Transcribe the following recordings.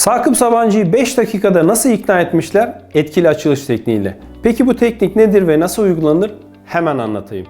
Sakıp Sabancı'yı 5 dakikada nasıl ikna etmişler? Etkili açılış tekniğiyle. Peki bu teknik nedir ve nasıl uygulanır? Hemen anlatayım.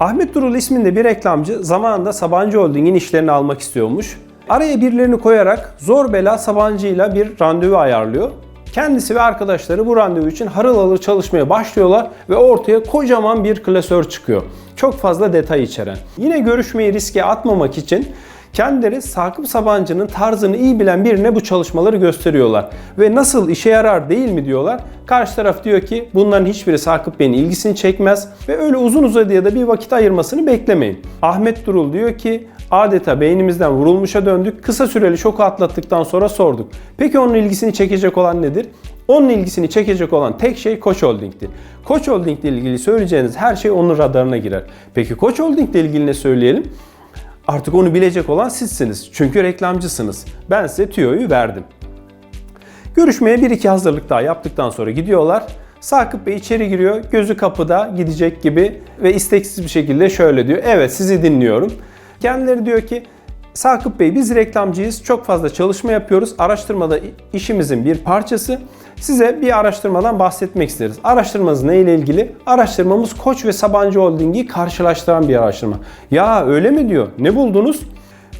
Ahmet Durul isminde bir reklamcı zamanında Sabancı Holding'in işlerini almak istiyormuş. Araya birilerini koyarak zor bela Sabancı'yla bir randevu ayarlıyor. Kendisi ve arkadaşları bu randevu için harıl harıl çalışmaya başlıyorlar ve ortaya kocaman bir klasör çıkıyor. Çok fazla detay içeren. Yine görüşmeyi riske atmamak için kendileri Sakıp Sabancı'nın tarzını iyi bilen birine bu çalışmaları gösteriyorlar. Ve nasıl işe yarar değil mi diyorlar. Karşı taraf diyor ki bunların hiçbiri Sakıp Bey'in ilgisini çekmez ve öyle uzun uzadıya da bir vakit ayırmasını beklemeyin. Ahmet Durul diyor ki adeta beynimizden vurulmuşa döndük. Kısa süreli şoku atlattıktan sonra sorduk. Peki onun ilgisini çekecek olan nedir? Onun ilgisini çekecek olan tek şey Koç Holding'tir. Koç Holding ile ilgili söyleyeceğiniz her şey onun radarına girer. Peki Koç Holding ile ilgili ne söyleyelim? Artık onu bilecek olan sizsiniz. Çünkü reklamcısınız. Ben size tüyoyu verdim. Görüşmeye bir iki hazırlık daha yaptıktan sonra gidiyorlar. Sakıp Bey içeri giriyor. Gözü kapıda gidecek gibi ve isteksiz bir şekilde şöyle diyor. Evet sizi dinliyorum. Kendileri diyor ki Sakıp Bey biz reklamcıyız. Çok fazla çalışma yapıyoruz. Araştırmada işimizin bir parçası. Size bir araştırmadan bahsetmek isteriz. Araştırmanız ne ile ilgili? Araştırmamız Koç ve Sabancı Holding'i karşılaştıran bir araştırma. Ya öyle mi diyor? Ne buldunuz?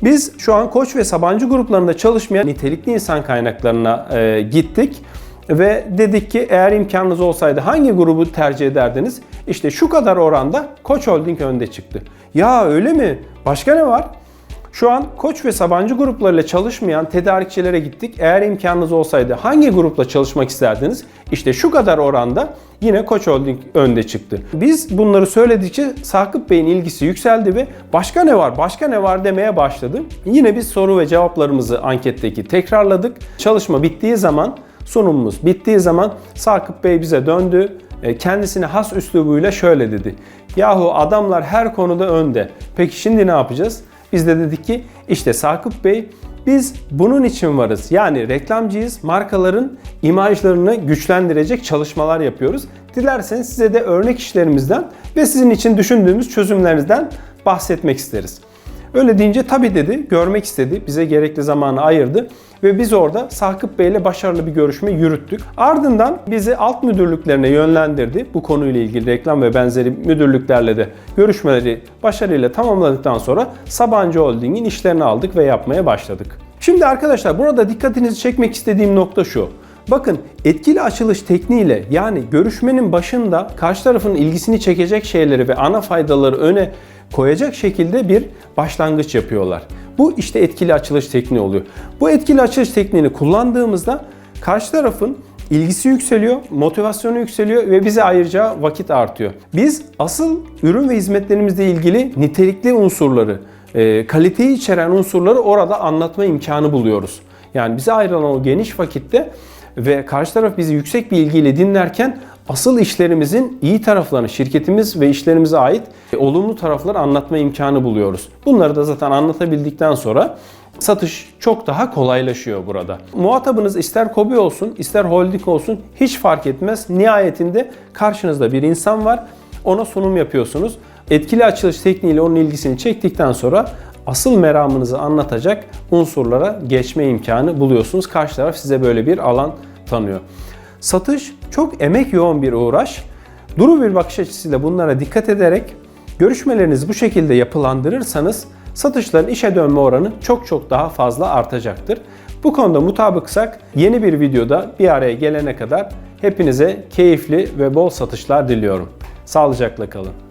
Biz şu an Koç ve Sabancı gruplarında çalışmayan nitelikli insan kaynaklarına e, gittik ve dedik ki eğer imkanınız olsaydı hangi grubu tercih ederdiniz? İşte şu kadar oranda Koç Holding önde çıktı. Ya öyle mi? Başka ne var? Şu an Koç ve Sabancı gruplarıyla çalışmayan tedarikçilere gittik. Eğer imkanınız olsaydı hangi grupla çalışmak isterdiniz? İşte şu kadar oranda yine Koç Holding önde çıktı. Biz bunları söyledikçe Sakıp Bey'in ilgisi yükseldi ve başka ne var, başka ne var demeye başladı. Yine biz soru ve cevaplarımızı anketteki tekrarladık. Çalışma bittiği zaman, sunumumuz bittiği zaman Sakıp Bey bize döndü. E, Kendisine has üslubuyla şöyle dedi. Yahu adamlar her konuda önde. Peki şimdi ne yapacağız? Biz de dedik ki işte Sakıp Bey biz bunun için varız. Yani reklamcıyız. Markaların imajlarını güçlendirecek çalışmalar yapıyoruz. Dilerseniz size de örnek işlerimizden ve sizin için düşündüğümüz çözümlerinizden bahsetmek isteriz. Öyle deyince tabii dedi, görmek istedi, bize gerekli zamanı ayırdı ve biz orada Sakıp Bey ile başarılı bir görüşme yürüttük. Ardından bizi alt müdürlüklerine yönlendirdi. Bu konuyla ilgili reklam ve benzeri müdürlüklerle de görüşmeleri başarıyla tamamladıktan sonra Sabancı Holding'in işlerini aldık ve yapmaya başladık. Şimdi arkadaşlar burada dikkatinizi çekmek istediğim nokta şu. Bakın etkili açılış tekniğiyle yani görüşmenin başında karşı tarafın ilgisini çekecek şeyleri ve ana faydaları öne koyacak şekilde bir başlangıç yapıyorlar. Bu işte etkili açılış tekniği oluyor. Bu etkili açılış tekniğini kullandığımızda karşı tarafın ilgisi yükseliyor, motivasyonu yükseliyor ve bize ayıracağı vakit artıyor. Biz asıl ürün ve hizmetlerimizle ilgili nitelikli unsurları, e, kaliteyi içeren unsurları orada anlatma imkanı buluyoruz. Yani bize ayrılan o geniş vakitte ve karşı taraf bizi yüksek bir ilgiyle dinlerken asıl işlerimizin iyi taraflarını, şirketimiz ve işlerimize ait e, olumlu tarafları anlatma imkanı buluyoruz. Bunları da zaten anlatabildikten sonra satış çok daha kolaylaşıyor burada. Muhatabınız ister kobi olsun, ister holding olsun hiç fark etmez. Nihayetinde karşınızda bir insan var. Ona sunum yapıyorsunuz. Etkili açılış tekniğiyle onun ilgisini çektikten sonra asıl meramınızı anlatacak unsurlara geçme imkanı buluyorsunuz. Karşı taraf size böyle bir alan tanıyor. Satış çok emek yoğun bir uğraş. Duru bir bakış açısıyla bunlara dikkat ederek görüşmelerinizi bu şekilde yapılandırırsanız satışların işe dönme oranı çok çok daha fazla artacaktır. Bu konuda mutabıksak yeni bir videoda bir araya gelene kadar hepinize keyifli ve bol satışlar diliyorum. Sağlıcakla kalın.